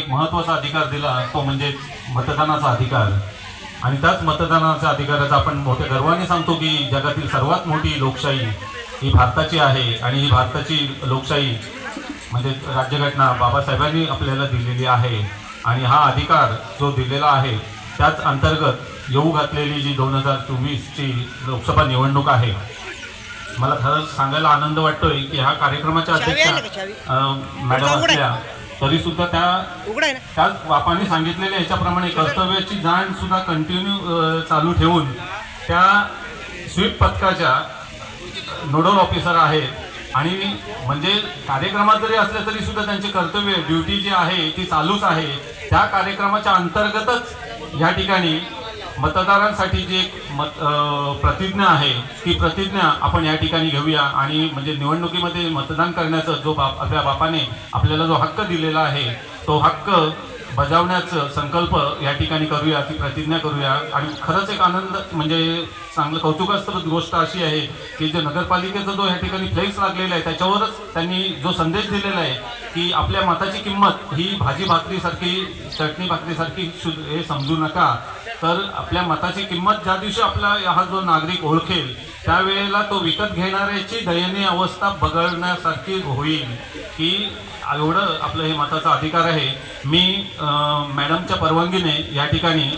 एक महत्त्वाचा अधिकार दिला तो म्हणजे मतदानाचा अधिकार. आणि त्याच मतदानाच्या अधिकाराचा आपण मोठ्या गर्वाने सांगतो की जगातील सर्वात मोठी लोकशाही ही भारताची आहे आणि ही भारताची लोकशाही म्हणजे राज्यघटना बाबासाहेबांनी आपल्याला दिलेली आहे. आणि हा अधिकार जो दिलेला आहे त्याच अंतर्गत येऊ घातलेली जी दोन हजार चोवीसची लोकसभा निवडणूक आहे. मला खरंच सांगायला आनंद वाटतोय की ह्या कार्यक्रमाच्या अध्यक्षा मॅडम. असल्या तरी सुद्धा त्या त्याच बापाने सांगितलेल्या याच्याप्रमाणे कर्तव्याची जाण सुद्धा कंटिन्यू चालू ठेवून त्या स्वीप पथकाच्या नोडल ऑफिसर आहेत. आणि म्हणजे कार्यक्रमात जरी असले तरी सुद्धा त्यांचे कर्तव्य ड्युटी जी आहे ती चालूच आहे. त्या कार्यक्रमाच्या अंतर्गतच या ठिकाणी मतदारांसाठी जी एक मत प्रतिज्ञा आहे ती प्रतिज्ञा आपण या ठिकाणी घेऊया आणि म्हणजे निवडणुकीमध्ये मतदान करण्याचा जो बाप आपल्या बापाने आपल्याला जो हक्क दिलेला आहे तो हक्क बजावण्याचं संकल्प या ठिकाणी करूया ती प्रतिज्ञा करूया. आणि खरंच एक आनंद म्हणजे चांगलं कौतुकास्पद गोष्ट अशी आहे की जे नगरपालिकेचा जो या ठिकाणी फ्लेक्स लागलेला आहे त्याच्यावरच त्यांनी जो संदेश दिलेला आहे की आपल्या मताची किंमत ही भाजी भाकरीसारखी चटणी भाकरीसारखी शुद्ध हे समजू नका. तर आपल्या मताची किंमत ज्या दिवशी आपला हा जो नागरिक ओळखेल त्यावेळेला तो विकत घेणाऱ्याची दयनीय अवस्था बघण्यासारखी होईल. की एवढं आपलं हे मताचा अधिकार आहे. मी मॅडमच्या परवानगीने या ठिकाणी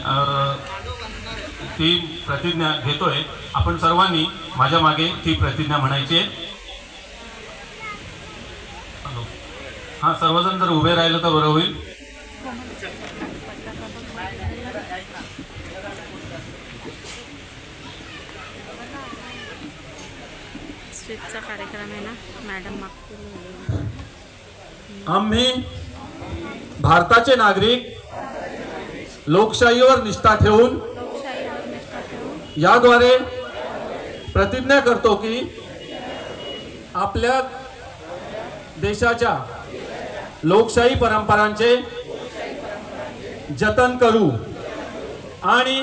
ती प्रतिज्ञा घेतोय. आपण सर्वांनी माझ्या मागे ती प्रतिज्ञा म्हणायची आहे. हॅलो. हा सर्वजण जर उभे राहिलं तर बरं होईल. स्वीटचा कार्यक्रम आहे ना मॅडम आम्ही भारताचे नागरिक लोकशाहीवर निष्ठा ठेवून याद्वारे प्रतिज्ञा करतो की आपल्या देशाच्या लोकशाही परंपरांचे जतन करू आणि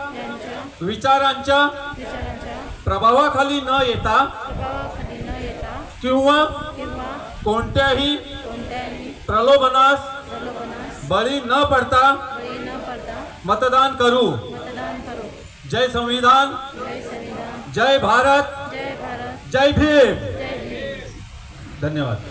विचारांच्या प्रभावाखाली न येता किंवा कोणत्याही प्रलोभनास बळी न पडता मतदान करू. जय संविधान. जय भारत. जय भीम. धन्यवाद.